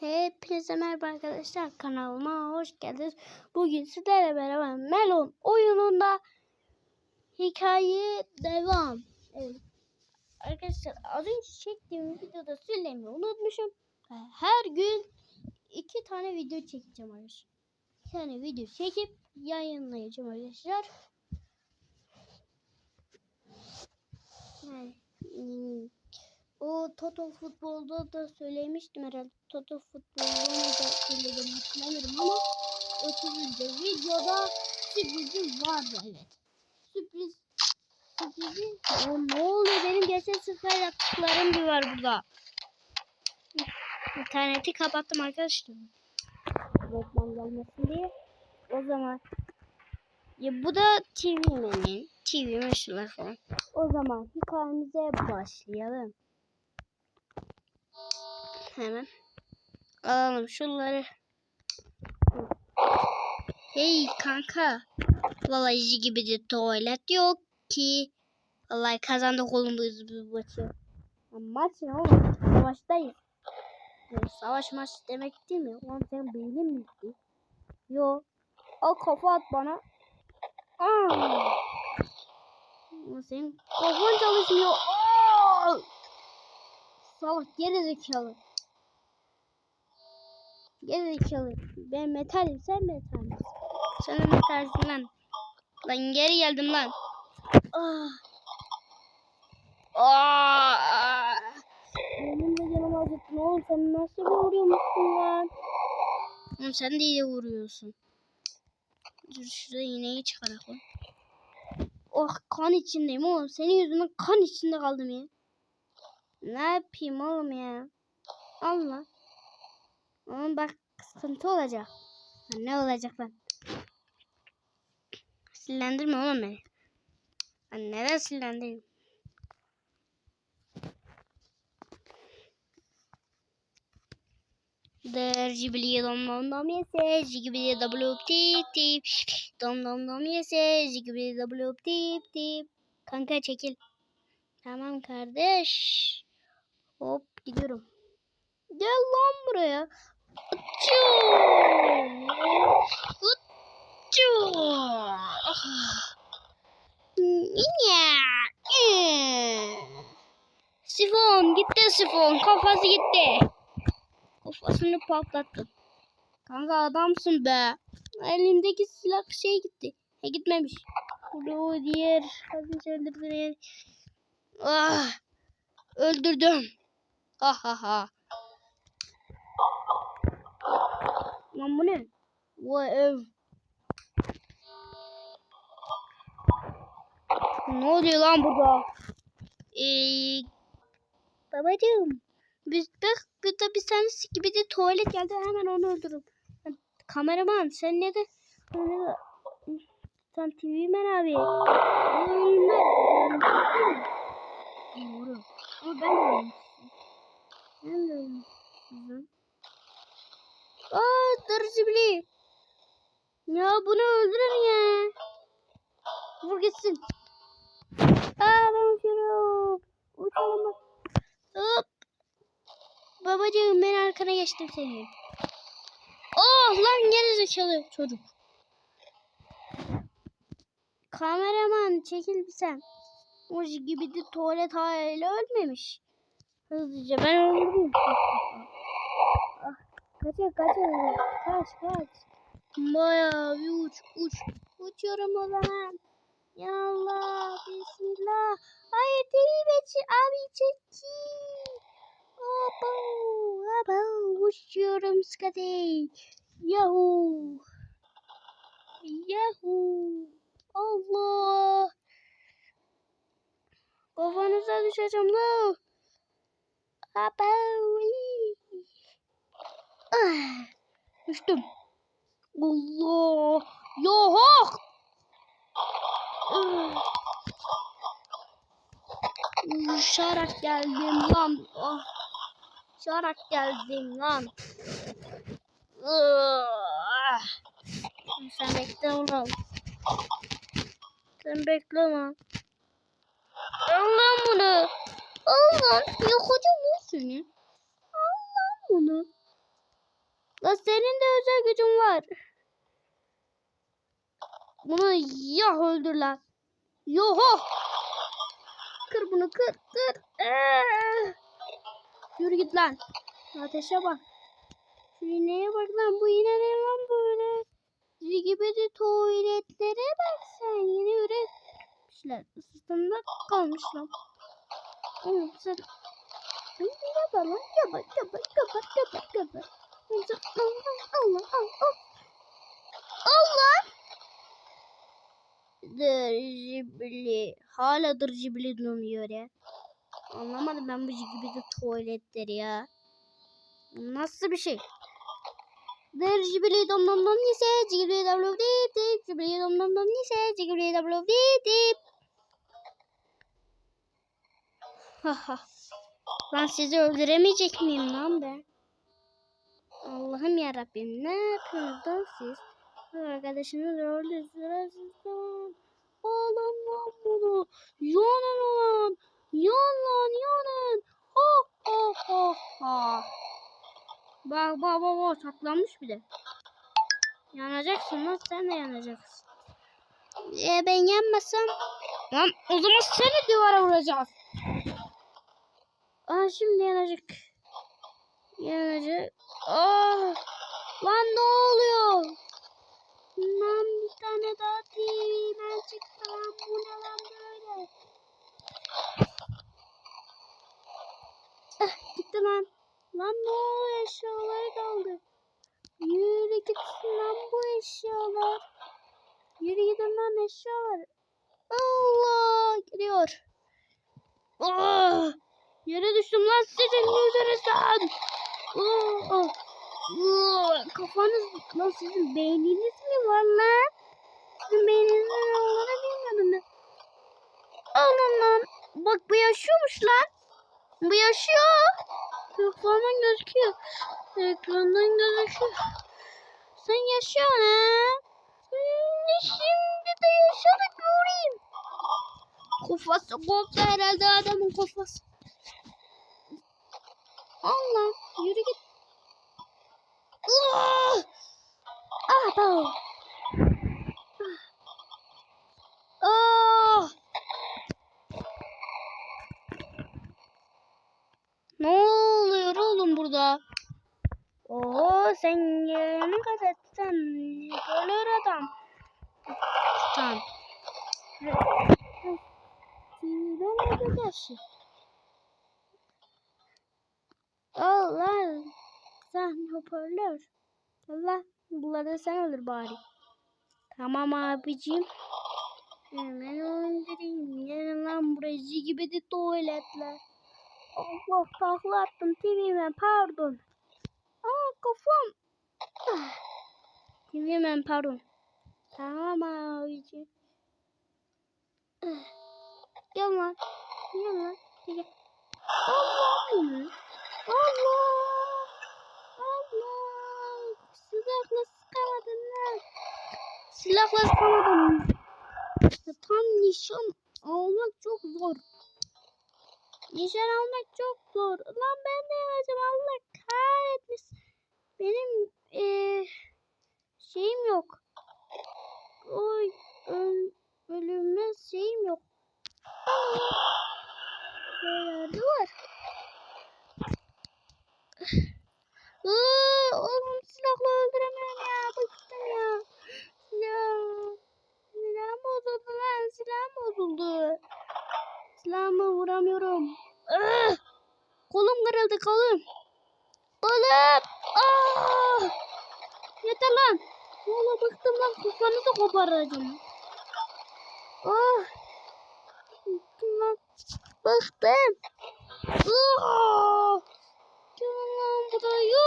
Hepinize merhaba arkadaşlar kanalıma hoş geldiniz. Bugün sizlerle beraber Melon oyununda hikaye devam. Evet. Arkadaşlar az önce çektiğim videoda söylemeyi unutmuşum. Her gün iki tane video çekeceğim arkadaşlar. Bir tane video çekip yayınlayacağım arkadaşlar. Yani, o Toto futbolda da söylemiştim herhalde. Toto futbolda da söyledim hatırlamıyorum ama 30. videoda sürprizim vardı evet. Sürpriz sürprizim. O ne oluyor benim geçen sefer yaptıklarım bir var burada. İnterneti kapattım arkadaşlar. Reklam gelmesin diye. O zaman ya bu da TV'nin TV meşrular falan. O zaman hikayemize başlayalım. Hemen alalım şunları. Hey kanka. Vallahi gibi de tuvalet yok ki. Vallahi kazandık oğlum bu maçı. Maç ne oğlum? Savaştayız. Ya savaş maç demek değil mi? Oğlum senin beynin mi gitti? Yo. Al kafa at bana. Aa. Senin kafan çalışmıyor. Aa! Salak geri zekalı. Geri zekalı. Ben metalim sen metal misin? Sen de metalsin lan. Lan geri geldim lan. Ah. Ah. Benim de canım acıttı. Oğlum sen nasıl bir vuruyormuşsun lan? Oğlum sen de iyi vuruyorsun. Dur şurada iğneyi çıkarak lan. Oh kan içindeyim oğlum. Senin yüzünden kan içinde kaldım ya. Ne yapayım oğlum ya? Allah. Oğlum bak sıkıntı olacak. Ne olacak lan? Sinirlendirme oğlum beni. Lan neden sinirlendireyim? Der cibili dom dom dom yese cibili double tip tip dom dom dom yese cibili double tip tip kanka çekil tamam kardeş hop gidiyorum gel lan buraya. Sifon gitti sifon kafası gitti. Kafasını patlattın. Kanka adamsın be. Elindeki silah şey gitti. He gitmemiş. O diğer kadın öldürdü. Ah. Öldürdüm. Ha ha ha. Lan bu ne? Bu ev. Ne oluyor lan burada? Ee, babacığım. Biz bak burada bir tanesi gibi de tuvalet geldi hemen onu öldürürüm. Kameraman sen ne de sen TV men abi. Ben de. Ben de. Aa Darıcıbili. Ya bunu öldürün ya. Vur gitsin. Aa ben uçuyorum. Uçalım bak. Hop. Babacığım ben arkana geçtim senin. Oh lan geri zekalı çocuk. Kameraman çekil bir sen. O gibi de tuvalet hala ölmemiş. Hızlıca ben öldürdüm. Kaçın kaçın. Kaç kaç. Bayağı bir uç uç. Uçuyorum o zaman. Ya Allah. Bismillah. Hayır değil Betçi. Abi çekil. Abo. Abo. Uçuyorum skate. Yahoo. Yahoo. Allah. Kafanıza düşeceğim la. Abo. Ah. Düştüm. Allah. Yok. Uçarak geldim lan. Oh. Uçarak geldim lan. Ah. Sen bekle oğlum. Sen bekle lan. Al lan bunu. Al lan. Yakacağım lan seni. Al lan bunu. La senin de özel gücün var. Bunu ya öldür lan. Yoho. Kır bunu kır kır. Ee. Yürü git lan. Ateşe bak. Şu ineğe bak lan bu yine ne lan böyle? Sizi gibi de tuvaletlere bak sen yeni üretmişler. Isıtımda kalmış lan. Oğlum sen yapar lan? Yapar yapar yapar yapar yapar. Allah Allah Allah. Dırcibili. Hala dırcibili dönüyor ya. Anlamadım ben bu gibi de tuvaletleri ya. Nasıl bir şey? Dırcibili dom dom dom nise cibili dom dom dip dip cibili dom dom dom nise cibili dom dom dip dip. Haha. Ben sizi öldüremeyecek miyim lan ben? Allah'ım yarabbim ne yapıyorsunuz siz? Arkadaşınız öldü sırasından. Alın lan bunu. Yanın lan. Yan lan yanın. Ha ha ha ha. Bak bak bak bak saklanmış bir de. Yanacaksın lan sen de yanacaksın. E ben yanmasam. Lan o zaman seni duvara vuracağız. Aa şimdi yanacak. Yanacak. Aa, gitti lan. Lan ne oluyor eşyaları kaldı. Yürü gitsin lan bu eşyalar. Yürü gidin lan eşyalar. Allah gidiyor. Ah, yere düştüm lan sizin yüzünüzden. Ah, ah. Aa, Kafanız lan sizin beyniniz mi var lan? Sizin beyninizin ne olduğunu bilmiyordum ben. Alın. Bak bu yaşıyormuş lan. Bu yaşıyor. Ekrandan gözüküyor. Ekrandan gözüküyor. Sen yaşıyorsun ha? Şimdi de yaşadık göreyim. Kafası koptu herhalde adamın kafası. Allah yürü git. Ah! Ah! Ne oluyor oğlum burada? Sen yerini kazetsen görür adam. Ben ne gidersin? Allah sen hoparlör. Allah bunları sen alır bari. Tamam abicim. Hemen öldüreyim. Gelin lan burası gibi de tuvaletler. Allah takla attım TV'men pardon. Kafam. Ah. Pardon. Tamam abicim. Ah. Gel lan. Gel lan. Gel. Allah'ım. Allah. Allah. Silahla sıkamadın lan. Silahla sıkamadım. Tam nişan almak çok zor. Nişan almak çok zor. Lan ben de yapacağım Allah kahretmesin. Benim eee şeyim yok. Oy öl, şeyim yok. Nerede var? Iıı, oğlum silahla öldüremiyorum ya. Bıktım ya. Silah. Silahım bozuldu lan. Silahım bozuldu. Silahımı vuramıyorum. Kolum kırıldı kolum. Kolum. Ah! Yeter lan. Valla bıktım lan. Kafanızı koparacağım. Ah! Bıktım lan. Bıktım. Gelin lan buraya.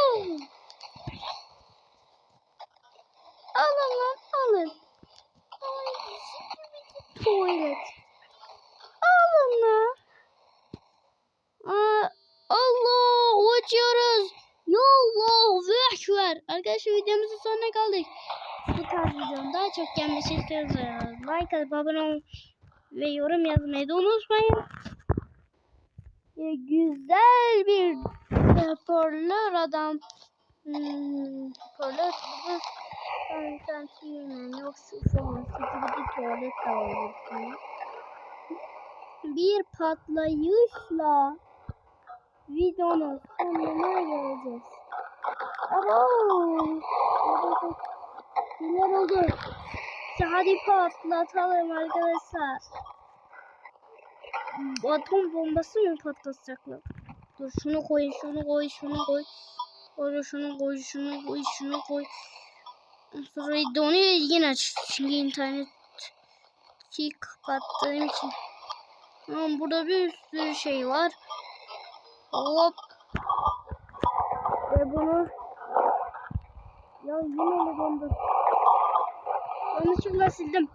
Alın lan alın. Ay, tuvalet. Alın lan. Aa, Allah uçuyoruz. Allah ekber. Arkadaşlar videomuzun sonuna kaldık. Bu tarz videonun daha çok gelmesi istiyorsanız like atıp abone olun ve yorum yazmayı da unutmayın. Ee, güzel bir hoparlör adam Hmm, tuvalet burada konsantriymen yoksa sonrası gibi bir tuvalet burada. Bir patlayışla videonun sonuna geleceğiz. Abo! Neler oldu? Hadi patlatalım arkadaşlar. Atom bombası mı patlatacaklar? Dur şunu koy, şunu koy, şunu koy. Sonra şunu koy, şunu koy, şunu koy. Sonra donuyor yine. Çünkü internet kapattığım için. Ama burada bir sürü şey var. Hop. Ve bunu ya yine mi dondu? Yanlışlıkla sildim.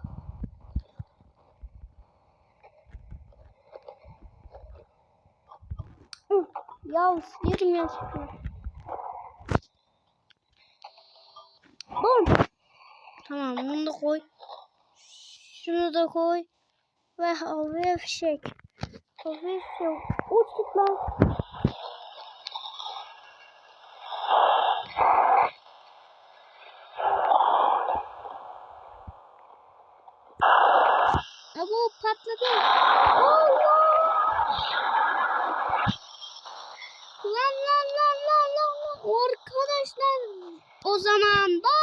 Ya siliyorum yanlışlıkla. Bum. Tamam bunu da koy. Şunu da koy. Ve havaya fişek. Havaya fişek. Uçtuk lan. değil. Allah! Lan lan lan lan lan. Arkadaşlar o zaman da